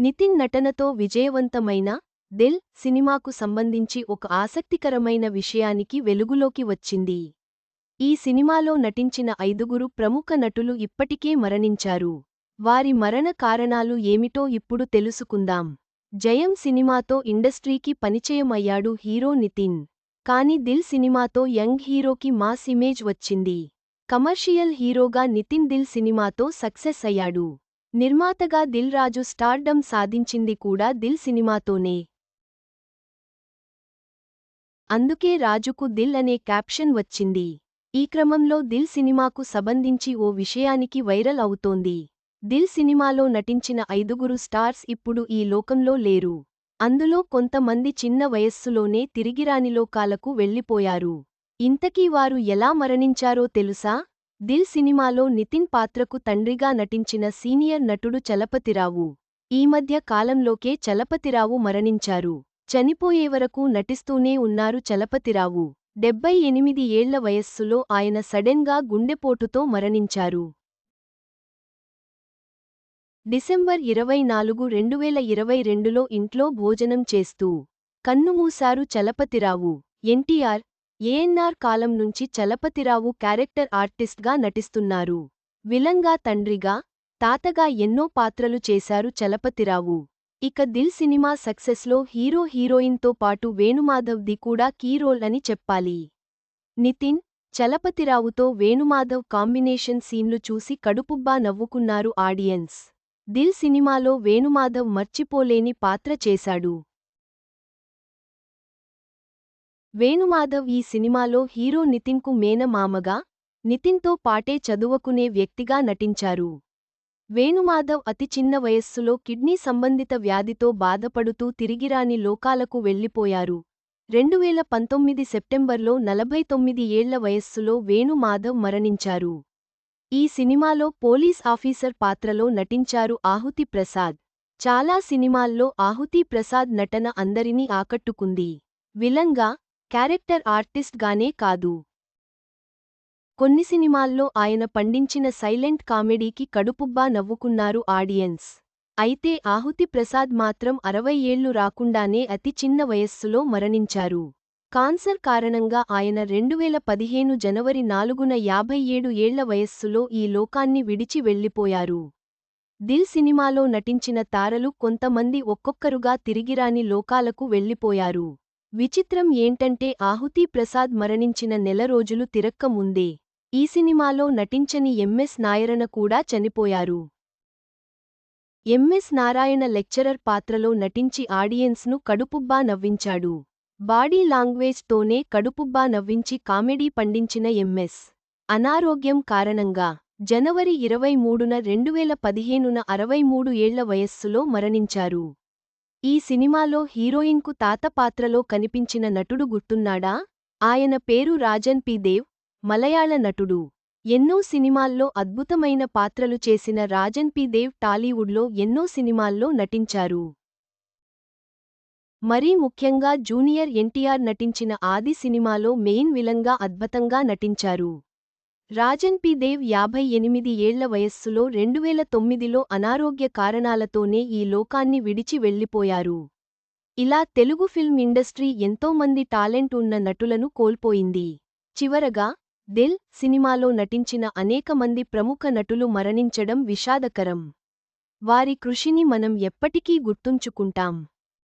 నితిన్ నటనతో విజయవంతమైన దిల్ సినిమాకు సంబంధించి ఒక ఆసక్తికరమైన విషయానికి వెలుగులోకి వచ్చింది. ఈ సినిమాలో నటించిన ఐదుగురు ప్రముఖ నటులు ఇప్పటికే మరణించారు. వారి మరణ కారణాలు ఏమిటో ఇప్పుడు తెలుసుకుందాం. జయం సినిమాతో ఇండస్ట్రీకి పరిచయమయ్యాడు హీరో నితిన్. కాని దిల్ సినిమాతో యంగ్ హీరోకి మాస్ ఇమేజ్ వచ్చింది. కమర్షియల్ హీరోగా నితిన్ దిల్ సినిమాతో సక్సెస్ అయ్యాడు. నిర్మాతగా దిల్ రాజు స్టార్డమ్ సాధించింది కూడా దిల్ సినిమాతోనే. అందుకే రాజుకు దిల్ అనే క్యాప్షన్ వచ్చింది. ఈ క్రమంలో దిల్ సినిమాకు సంబంధించి ఓ విషయానికి వైరల్ అవుతోంది. దిల్ సినిమాలో నటించిన ఐదుగురు స్టార్స్ ఇప్పుడు ఈ లోకంలో లేరు. అందులో కొంతమంది చిన్న వయస్సులోనే తిరిగిరానిలోకాలకు వెళ్ళిపోయారు ఇంతకీ వారు ఎలా మరణించారో తెలుసా? దిల్ సినిమాలో నితిన్ పాత్రకు తండ్రిగా నటించిన సీనియర్ నటుడు చలపతిరావు. ఈ మధ్య కాలంలోకే చలపతిరావు మరణించారు. చనిపోయేవరకు నటిస్తూనే ఉన్నారు చలపతిరావు. డెబ్బై ఎనిమిది ఏళ్ళ వయస్సులో ఆయన సడెన్గా గుండెపోటుతో మరణించారు. డిసెంబర్ ఇరవై నాలుగు రెండువేల ఇరవై రెండులో ఇంట్లో భోజనం చేస్తూ కన్నుమూశారు చలపతిరావు. ఎన్టీఆర్ ఏఎన్ఆర్ కాలం నుంచి చలపతిరావు క్యారెక్టర్ ఆర్టిస్ట్గా నటిస్తున్నారు. విలంగా తండ్రిగా తాతగా ఎన్నో పాత్రలు చేశారు చలపతిరావు. ఇక దిల్ సినిమా సక్సెస్లో హీరో హీరోయిన్తో పాటు వేణుమాధవ్ ది కూడా కీ రోల్ అని చెప్పాలి. నితిన్ చలపతిరావుతో వేణుమాధవ్ కాంబినేషన్ సీన్లు చూసి కడుపుబ్బా నవ్వుకున్నారు ఆడియన్స్. దిల్ సినిమాలో వేణుమాధవ్ మర్చిపోలేని పాత్ర చేశాడు. వేణుమాధవ్ ఈ సినిమాలో హీరో నితిన్కు మేనమామగా నితిన్తో పాటే చదువుకునే వ్యక్తిగా నటించారు. వేణుమాధవ్ అతి చిన్న వయస్సులో కిడ్నీ సంబంధిత వ్యాధితో బాధపడుతూ తిరిగిరాని లోకాలకు వెళ్ళిపోయారు రెండువేల పంతొమ్మిది సెప్టెంబర్లో నలభై తొమ్మిది ఏళ్ళ వయస్సులో వేణుమాధవ్ మరణించారు. ఈ సినిమాలో పోలీస్ ఆఫీసర్ పాత్రలో నటించారు ఆహుతి ప్రసాద్. చాలా సినిమాల్లో ఆహుతి ప్రసాద్ నటన అందరినీ ఆకట్టుకుంది. విలంగా క్యారెక్టర్ ఆర్టిస్ట్ గానే కాదు. కొన్ని సినిమాల్లో ఆయన పండించిన సైలెంట్ కామెడీకి కడుపుబ్బా నవ్వుకున్నారు ఆడియన్స్. అయితే ఆహుతి ప్రసాద్ మాత్రం అరవై ఏళ్ళు రాకుండానే అతి చిన్న వయస్సులో మరణించారు. కాన్సర్ కారణంగా ఆయన రెండువేల పదిహేను జనవరి నాలుగున యాభై ఏడు ఏళ్ళ వయస్సులో ఈ లోకాన్ని విడిచి వెళ్ళిపోయారు దిల్ సినిమాలో నటించిన తారలు కొంతమంది ఒక్కొక్కరుగా తిరిగిరాని లోకాలకు వెళ్ళిపోయారు విచిత్రం ఏంటంటే ఆహుతి ప్రసాద్ మరణించిన నెల రోజులు తిరక్క ముందే ఈ సినిమాలో నటించని ఎంఎస్ నాయరన కూడా చనిపోయారు. ఎంఎస్ నారాయణ లెక్చరర్ పాత్రలో నటించి ఆడియన్స్ను కడుపుబ్బా నవ్వించాడు. బాడీ లాంగ్వేజ్తోనే కడుపుబ్బా నవ్వించి కామెడీ పండించిన ఎంఎస్ అనారోగ్యం కారణంగా జనవరి ఇరవై మూడున రెండువేల పదిహేనున అరవై మూడు ఏళ్ళ వయస్సులో మరణించారు. ఈ సినిమాలో హీరోయిన్కు తాత పాత్రలో కనిపించిన నటుడు గుర్తున్నాడా? ఆయన పేరు రాజన్ పి. దేవ్ మలయాళ నటుడు. ఎన్నో సినిమాల్లో అద్భుతమైన పాత్రలు చేసిన రాజన్ పి. దేవ్ టాలీవుడ్లో ఎన్నో సినిమాల్లో నటించారు. మరీ ముఖ్యంగా జూనియర్ ఎన్టీఆర్ నటించిన ఆది సినిమాలో మెయిన్ విలంగా అద్భుతంగా నటించారు. రాజన్ పి దేవ్ యాభై ఎనిమిది ఏళ్ళ వయస్సులో రెండువేల తొమ్మిదిలో అనారోగ్య కారణాలతోనే ఈ లోకాన్ని విడిచి వెళ్ళిపోయారు ఇలా తెలుగు ఫిల్మ్ ఇండస్ట్రీ ఎంతోమంది టాలెంట్ ఉన్న నటులను కోల్పోయింది. చివరగా దిల్ సినిమాలో నటించిన అనేక మంది ప్రముఖ నటులు మరణించడం విషాదకరం. వారి కృషిని మనం ఎప్పటికీ గుర్తుంచుకుంటాం.